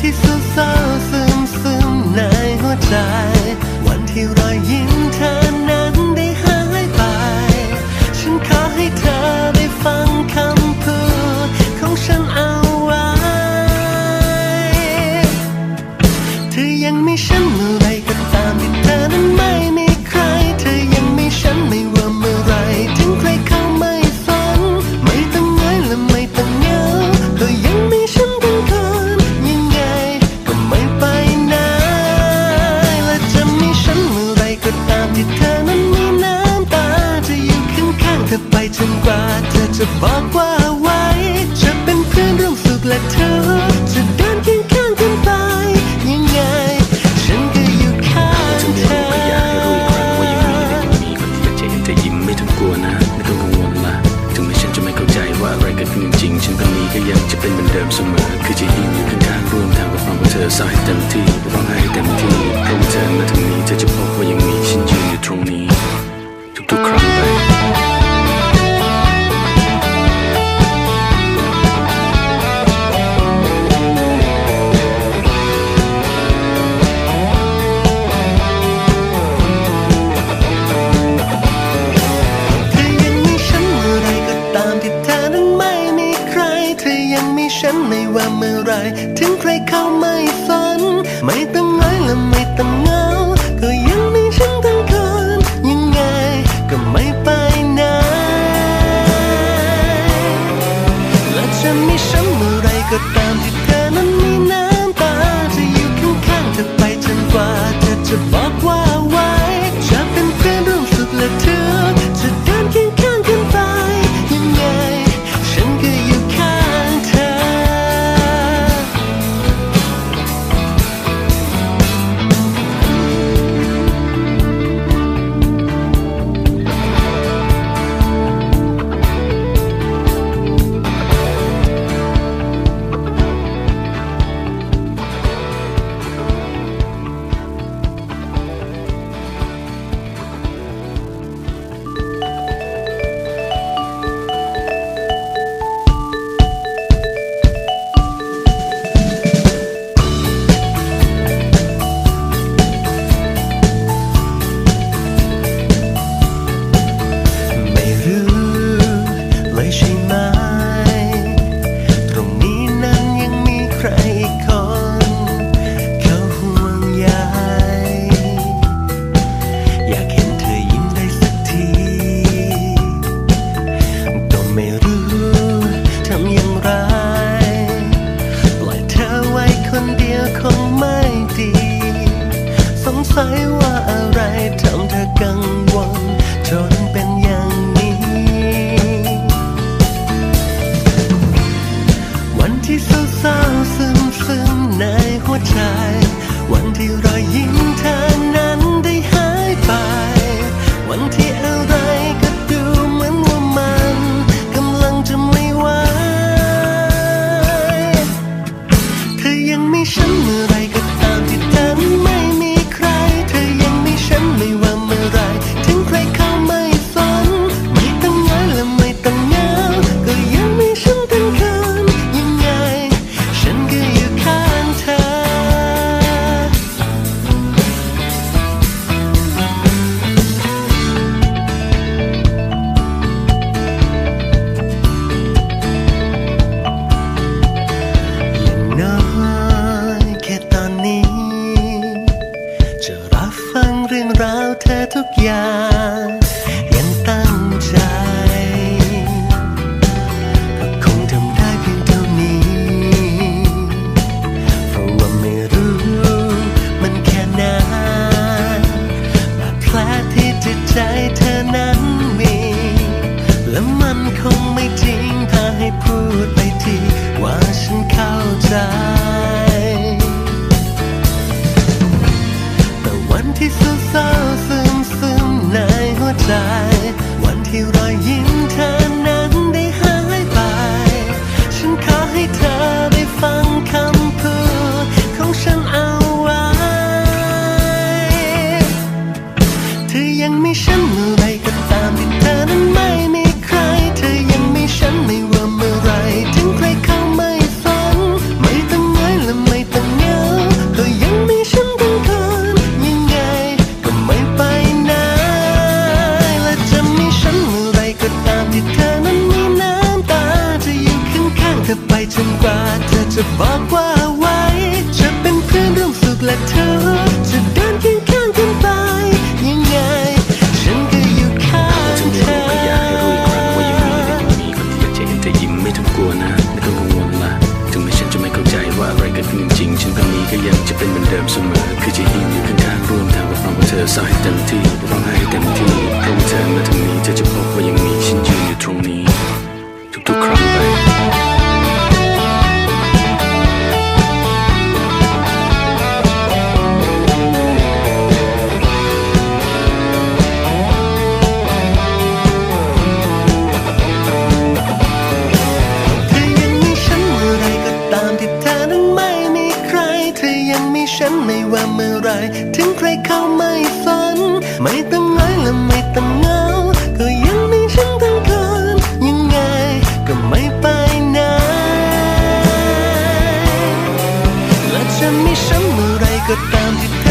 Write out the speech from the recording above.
ที่เศร้าซึมซึมในหัวใจ วันที่รอยยิ้มเธอนั้นได้หายไป ฉันขอให้เธอได้ฟังคำพูดของฉันเอาไว้ เธอยังไม่ฉันเลย จะบอกว่าไว้ จะเป็นเพื่อนร่วมสุขและเธอจะเดินเคียงข้างกันไปยังไง ฉันก็อยู่ข้างเธอก็อยากให้รู้อีกครั้งว่ายังมีในคนมีคนที่อยากจะเห็นเธอยิ้มไม่ต้องกลัวนะ ไม่ต้องกังวลละถึงแม้ฉันจะไม่เข้าใจว่าอะไรเกิดขึ้นจริง ฉันตอนนี้ก็ยังจะเป็นเหมือนเดิมเสมอ คือจะยืนอยู่ข้างๆร่วมทางกับความรักเธอสายเต็มที่ร้องไห้เต็มที่เพราะว่าเธอมาถึงนี้เธอจะพบว่ายังมีฉันยืนอยู่ตรงนี้ ทุกๆครั้ง เมื่อไรถึงใครเข้าไม่สนไม่ต้องน้อยและไม่ต้องง่า สัยว่าอะไรทำเธอกังวล มันไม่ช้ำเมื่อไรก็ตามที่